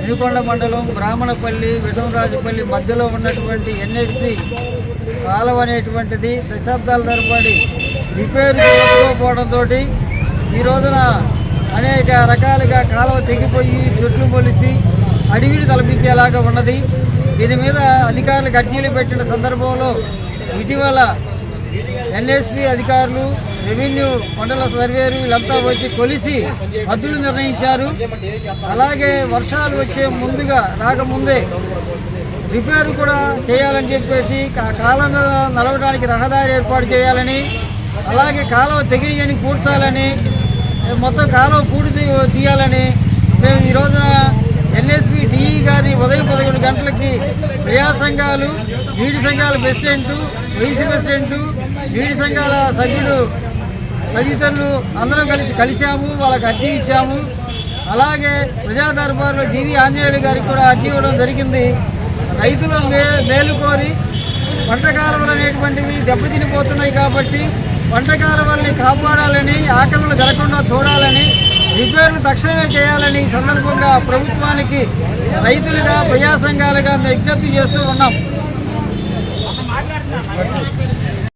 నీకొండ మండలం బ్రాహ్మణపల్లి విధంరాజుపల్లి మధ్యలో ఉన్నటువంటి ఎన్ఎస్పి కాలం అనేటువంటిది దశాబ్దాల తరబడి రిపేర్ చేసుకోకపోవడంతో ఈ రోజున అనేక రకాలుగా కాలువ తెగిపోయి చెట్లు మొలిసి అడవిని తలపించేలాగా ఉన్నది. దీని మీద అధికారులకు అర్జీలు పెట్టిన సందర్భంలో ఇటీవల ఎన్ఎస్పి అధికారులు రెవెన్యూ మండల సర్వేరు వీళ్ళంతా వచ్చి కొలిసి హద్దులు నిర్ణయించారు. అలాగే వర్షాలు వచ్చే ముందుగా రాకముందే రిపేరు కూడా చేయాలని చెప్పేసి కాలం నడవడానికి రహదారి ఏర్పాటు చేయాలని అలాగే కాలువ తెగిడియని కూర్చాలని మొత్తం కాలువ పూడి తీయాలని మేము ఈరోజున ఎన్ఎస్పి డిఈ గారి ఉదయం పదకొండు గంటలకి క్రియా సంఘాలు వీడి సంఘాల ప్రెసిడెంట్ వైస్ ప్రెసిడెంట్ వీడి సంఘాల సభ్యులు తదితరులు అందరం కలిసి కలిశాము వాళ్ళకి అర్జీ ఇచ్చాము. అలాగే ప్రజా దర్బార్లో జీవి ఆంజనేయుడు గారికి కూడా అర్జీ ఇవ్వడం జరిగింది. రైతులు మే మేలు కోరి అనేటువంటివి దెబ్బతినిపోతున్నాయి కాబట్టి పంట కాపాడాలని ఆక్రమణలు జరగకుండా చూడాలని రిపేర్లు తక్షణమే చేయాలని సందర్భంగా ప్రభుత్వానికి రైతులుగా ప్రజా సంఘాలుగా మేము విజ్ఞప్తి చేస్తూ ఉన్నాం.